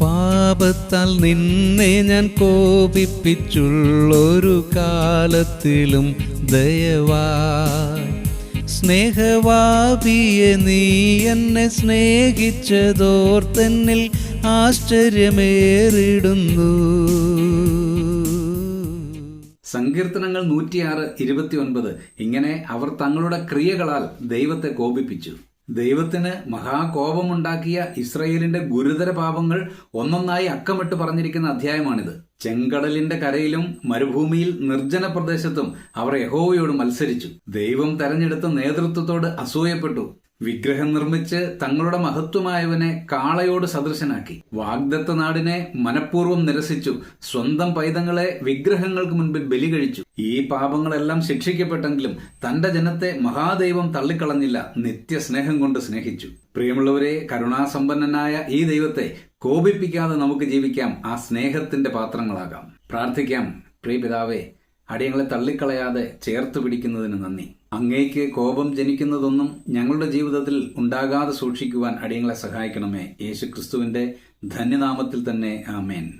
പാപത്താൽ നിന്നെ ഞാൻ കോപിപ്പിച്ചുള്ളൊരു കാലത്തിലും ദയവായി സ്നേഹവാപിയെ നീ എന്നെ സ്നേഹിച്ചതോർത്തെന്നിൽ ആശ്ചര്യമേറിടുന്നു. സങ്കീർത്തനങ്ങൾ നൂറ്റിയാറ് ഇരുപത്തിയൊൻപത്. ഇങ്ങനെ അവർ തങ്ങളുടെ ക്രിയകളാൽ ദൈവത്തെ കോപിപ്പിച്ചു. ദൈവത്തിന് മഹാകോപമുണ്ടാക്കിയ ഇസ്രയേലിന്റെ ഗുരുതര പാപങ്ങൾ ഒന്നൊന്നായി അക്കമിട്ട് പറഞ്ഞിരിക്കുന്ന അധ്യായമാണിത്. ചെങ്കടലിന്റെ കരയിലും മരുഭൂമിയിൽ നിർജന പ്രദേശത്തും അവർ യഹോവയോട് മത്സരിച്ചു. ദൈവം തെരഞ്ഞെടുത്ത നേതൃത്വത്തോട് അസൂയപ്പെട്ടു. വിഗ്രഹം നിർമ്മിച്ച് തങ്ങളുടെ മഹത്വമായവനെ കാളയോട് സദൃശനാക്കി. വാഗ്ദത്ത നാടിനെ മനഃപൂർവം നിരസിച്ചു. സ്വന്തം പൈതങ്ങളെ വിഗ്രഹങ്ങൾക്ക് മുൻപിൽ ബലി കഴിച്ചു ഈ പാപങ്ങളെല്ലാം ശിക്ഷിക്കപ്പെട്ടെങ്കിലും തന്റെ ജനത്തെ മഹാദൈവം തള്ളിക്കളഞ്ഞില്ല. നിത്യസ്നേഹം കൊണ്ട് സ്നേഹിച്ചു. പ്രിയമുള്ളവരെ കരുണാസമ്പന്നനായ ഈ ദൈവത്തെ കോപിപ്പിക്കാതെ നമുക്ക് ജീവിക്കാം. ആ സ്നേഹത്തിന്റെ പാത്രങ്ങളാകാം. പ്രാർത്ഥിക്കാം. പ്രിയ പിതാവേ അടിയങ്ങളെ തള്ളിക്കളയാതെ ചേർത്ത് പിടിക്കുന്നതിന് നന്ദി. അങ്ങേക്ക് കോപം ജനിക്കുന്നതൊന്നും ഞങ്ങളുടെ ജീവിതത്തിൽ ഉണ്ടാകാതെ സൂക്ഷിക്കുവാൻ അടിയങ്ങളെ സഹായിക്കണമേ. യേശു ക്രിസ്തുവിന്റെ ധന്യനാമത്തിൽ തന്നെ ആമേൻ.